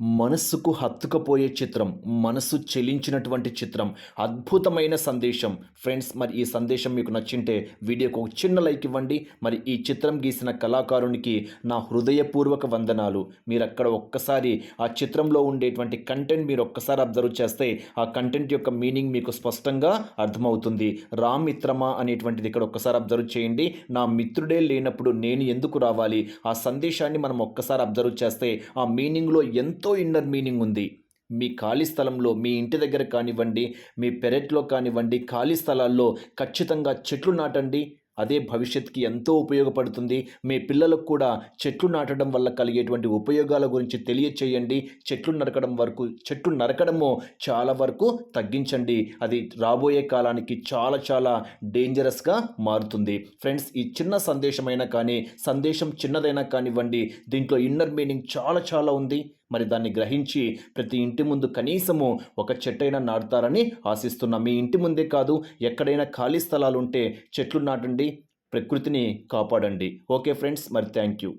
మనస్సుకు హత్తుకపోయే చిత్రం మనస్సు చెలించినటువంటి చిత్రం అద్భుతమైన సందేశం. ఫ్రెండ్స్ మరి ఈ సందేశం మీకు నచ్చింటే వీడియోకు ఒక చిన్న లైక్ ఇవ్వండి. మరి ఈ చిత్రం గీసిన కళాకారునికి నా హృదయపూర్వక వందనాలు. మీరు అక్కడ ఒక్కసారి ఆ చిత్రంలో ఉండేటువంటి కంటెంట్ మీరు ఒక్కసారి అబ్జర్వ్ చేస్తే ఆ కంటెంట్ యొక్క మీనింగ్ మీకు స్పష్టంగా అర్థమవుతుంది. రామ్ మిత్రమా అనేటువంటిది ఇక్కడ ఒక్కసారి అబ్జర్వ్ చేయండి. నా మిత్రుడే లేనప్పుడు నేను ఎందుకు రావాలి? ఆ సందేశాన్ని మనం ఒక్కసారి అబ్జర్వ్ చేస్తే ఆ మీనింగ్లో ఎంత ఎంతో ఇన్నర్ మీనింగ్ ఉంది. మీ ఖాళీ స్థలంలో మీ ఇంటి దగ్గర కానివ్వండి మీ పెరట్లో కానివ్వండి ఖాళీ స్థలాల్లో ఖచ్చితంగా చెట్లు నాటండి. అదే భవిష్యత్తుకి ఎంతో ఉపయోగపడుతుంది. మీ పిల్లలకు కూడా చెట్లు నాటడం వల్ల కలిగేటువంటి ఉపయోగాల గురించి తెలియచేయండి. చెట్లు నరకడం వరకు చెట్లు నరకడము చాలా వరకు తగ్గించండి. అది రాబోయే కాలానికి చాలా చాలా డేంజరస్గా మారుతుంది. ఫ్రెండ్స్ ఈ చిన్న సందేశమైనా కానీ సందేశం చిన్నదైనా కానివ్వండి దీంట్లో ఇన్నర్ మీనింగ్ చాలా చాలా ఉంది. మరి దాన్ని గ్రహించి ప్రతి ఇంటి ముందు కనీసము ఒక చెట్టైనా నాటుతారని ఆశిస్తున్నా. మీ ఇంటి ముందే కాదు ఎక్కడైనా ఖాళీ స్థలాలు ఉంటే చెట్లు నాటండి ప్రకృతిని కాపాడండి. ఓకే ఫ్రెండ్స్ మరి థ్యాంక్ యూ